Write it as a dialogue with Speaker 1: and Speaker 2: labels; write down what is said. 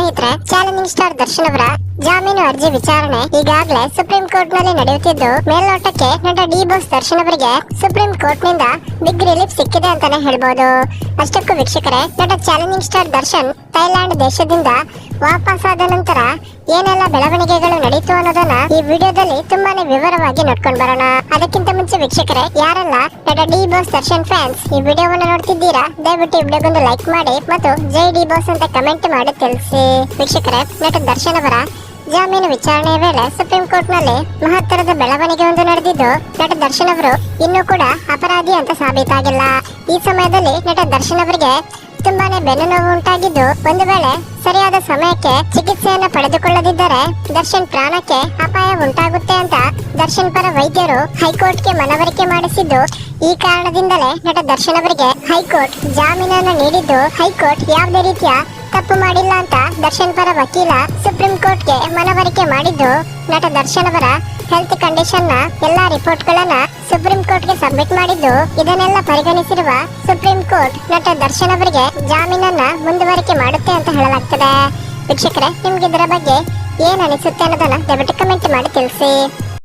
Speaker 1: ಸ್ನೇಹಿತರೆ challenging star Darshan ಅವರ ಜಾಮೀನು ಅರ್ಜಿ ವಿಚಾರಣೆ ಈಗಾಗಲೇ ಸುಪ್ರೀಂ ಕೋರ್ಟ್ನಲ್ಲಿ ನಡೆಯುತ್ತಿದ್ದು, ಮೇಲ್ನೋಟಕ್ಕೆ ನಟ ಡಿ ಬಾಸ್ ದರ್ಶನ್ ಅವರಿಗೆ ಸುಪ್ರೀಂ ಕೋರ್ಟ್ನಿಂದ ಬಿಗ್ ರಿಲೀಫ್ ಸಿಕ್ಕಿದೆ ಅಂತಾನೆ ಹೇಳ್ಬೋದು. ಅಷ್ಟಕ್ಕೂ ವೀಕ್ಷಕರೇ, ನಟ ಚಾಲೆಂಜಿಂಗ್ ಸ್ಟಾರ್ ದರ್ಶನ್ ಥೈಲ್ಯಾಂಡ್ ದೇಶದಿಂದ ವಾಪಸ್ ಆದ ನಂತರ ಏನೆಲ್ಲ ಬೆಳವಣಿಗೆಗಳು ನಡೀತು ಅನ್ನೋದನ್ನ ಈ ವಿಡಿಯೋದಲ್ಲಿ ತುಂಬಾನೇ ವಿವರವಾಗಿ ನೋಡ್ಕೊಂಡು ಬರೋಣ. ಅದಕ್ಕಿಂತ ಮುಂಚೆ ವೀಕ್ಷಕರೇ, ಯಾರೆಲ್ಲ ನಟ ಡಿ ಬಾಸ್ ದರ್ಶನ್ ಫ್ಯಾನ್ಸ್ ಈ ವಿಡಿಯೋವನ್ನ ನೋಡ್ತಿದ್ದೀರಾ, ದಯವಿಟ್ಟು ಈ ವಿಡಿಯೋಗೊಂದು ಲೈಕ್ ಮಾಡಿ ಮತ್ತು ಜೈ ಡಿ ಬಾಸ್ ಅಂತ ಕಮೆಂಟ್ ಮಾಡಿ ತಿಳಿಸಿ. ವೀಕ್ಷಕರೇ, ನಟ ದರ್ಶನ್ ಅವರ ಜಾಮೀನು ವಿಚಾರಣೆ ವೇಳೆ ಸುಪ್ರೀಂ ಕೋರ್ಟ್ನಲ್ಲಿ ಮಹತ್ತರದ ಬೆಳವಣಿಗೆ ಒಂದು ನಡೆದಿದ್ದು, ನಟ ದರ್ಶನ್ ಅವರು ಇನ್ನೂ ಕೂಡ ಅಪರಾಧಿ ಅಂತ ಸಾಬೀತಾಗಿಲ್ಲ. ಈ ಸಮಯದಲ್ಲಿ ನಟ ದರ್ಶನ್ ಅವರಿಗೆ ತುಂಬಾನೇ ಬೆನ್ನು ನೋವು ಉಂಟಾಗಿದ್ದು ಒಂದು ವೇಳೆ ಸರಿಯಾದ ಸಮಯಕ್ಕೆ ಚಿಕಿತ್ಸೆಯನ್ನು ಪಡೆದುಕೊಳ್ಳದಿದ್ದರೆ ದರ್ಶನ್ ಪ್ರಾಣಕ್ಕೆ ಅಪಾಯ ಉಂಟಾಗುತ್ತೆ ಅಂತ ದರ್ಶನ್ ಪರ ವೈದ್ಯರು ಹೈಕೋರ್ಟ್ಗೆ ಮನವರಿಕೆ ಮಾಡಿಸಿದ್ದು ಈ ಕಾರಣದಿಂದಲೇ ನಟ ದರ್ಶನ್ ಅವರಿಗೆ ಹೈಕೋರ್ಟ್ ಜಾಮೀನನ್ನು ನೀಡಿದ್ದು ಹೈಕೋರ್ಟ್ ಯಾವುದೇ ರೀತಿಯ ತಪ್ಪು ಮಾಡಿಲ್ಲ ಅಂತ ದರ್ಶನ್ ಪರ ವಕೀಲ ಸುಪ್ರೀಂ ಕೋರ್ಟ್ಗೆ ಮನವರಿಕೆ ಮಾಡಿದ್ದು ನಟ ದರ್ಶನ್ ಅವರ ಹೆಲ್ತ್ ಕಂಡೀಷನ್ನ ಎಲ್ಲಾ ರಿಪೋರ್ಟ್ ಗಳನ್ನ ಸುಪ್ರೀಂ ಕೋರ್ಟ್ಗೆ ಸಬ್ಮಿಟ್ ಮಾಡಿದ್ದು ಇದನ್ನೆಲ್ಲ ಪರಿಗಣಿಸಿರುವ ಸುಪ್ರೀಂ ಕೋರ್ಟ್ ನಟ ದರ್ಶನ್ ಅವರಿಗೆ ಜಾಮೀನನ್ನ ಮುಂದುವರಿಕೆ ಮಾಡುತ್ತೆ ಅಂತ ಹೇಳಲಾಗ್ತದೆ. ವೀಕ್ಷಕರೇ, ನಿಮ್ಗೆ ಇದರ ಬಗ್ಗೆ ಏನ್ ಅನಿಸುತ್ತೆ ಅನ್ನೋದನ್ನ ದಯವಿಟ್ಟು ಕಮೆಂಟ್ ಮಾಡಿ ತಿಳಿಸಿ.